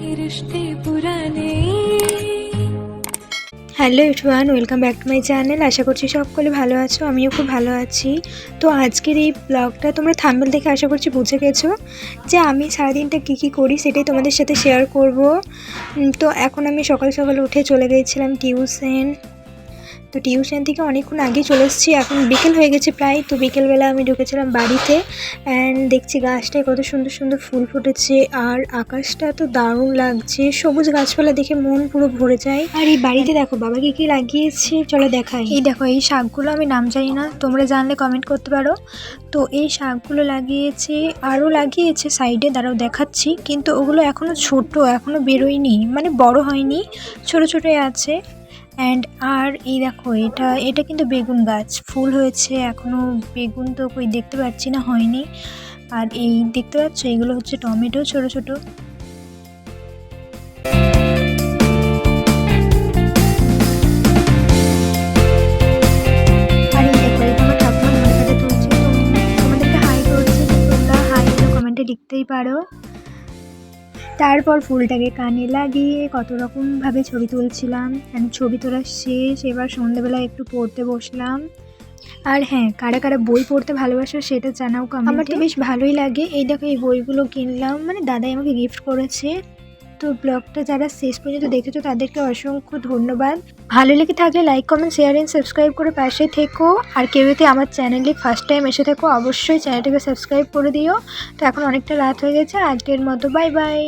रिश्ते पुराने hello ইটওয়ান welcome back to my channel আশা করছি সকলে ভালো আছো আমিও খুব ভালো আছি তো আজকের এই ব্লগটা তোমরা থাম্বেল দেখে আশা করছি বুঝে গেছো যে আমি সারাদিনটা কী কী করি সেটাই তোমাদের সাথে শেয়ার করব উম, তো এখন আমি সকাল সকাল উঠে চলে গিয়েছিলাম টিউশন তো টিউশন থেকে অনেকক্ষণ আগে চলে এসেছি। এখন বিকেল হয়ে গেছে প্রায়। তো বিকেলবেলা আমি ঢুকেছিলাম বাড়িতে অ্যান্ড দেখছি গাছটায় কত সুন্দর সুন্দর ফুল ফুটেছে আর আকাশটা তো দারুণ লাগছে। সবুজ গাছপালা দেখে মন পুরো ভরে যায়। আর এই বাড়িতে দেখো বাবা কি কি লাগিয়েছে? চলো দেখাই। এই দেখো, এই শাকগুলো আমি নাম জানি না, তোমরা জানলে কমেন্ট করতে পারো। তো এই শাকগুলো লাগিয়েছে, আরও লাগিয়েছে সাইডে দাঁড়াও দেখাচ্ছি। কিন্তু ওগুলো এখনও ছোট এখনও বেরোয়নি মানে বড় হয়নি, ছোট ছোটোই আছে। অ্যান্ড আর এই দেখো, এটা এটা কিন্তু বেগুন গাছ। ফুল হয়েছে এখনও বেগুন তো কই দেখতে পাচ্ছি না, হয়নি। আর এই দেখতে পাচ্ছ, এগুলো হচ্ছে টমেটো ছোট ছোট। লিখতেই পারো। তারপর ফুলটাকে কানে লাগিয়ে কত রকমভাবে ছবি তুলছিলাম। এন্ড ছবি তোলা শেষ এবার সন্ধ্যেবেলা একটু পড়তে বসলাম। আর হ্যাঁ কারা কারা বই পড়তে ভালোবাসো সেটা জানাও আমার তো বেশ ভালোই লাগে। এই দেখো এই বইগুলো কিনলাম। মানে দাদাই আমাকে গিফট করেছে। তো ব্লগটা যারা শেষ পর্যন্ত দেখেছ, তাদেরকে অসংখ্য ধন্যবাদ। ভালো লেগে থাকলে like comment share and subscribe করে পাশে থেকো। আর কেউ যদি আমার চ্যানেলে ফার্স্ট টাইম এসে থাকো, অবশ্যই চ্যানেলটাকে সাবস্ক্রাইব করে দিও। তো এখন অনেকটা রাত হয়ে গেছে, আজকের মতো বাই বাই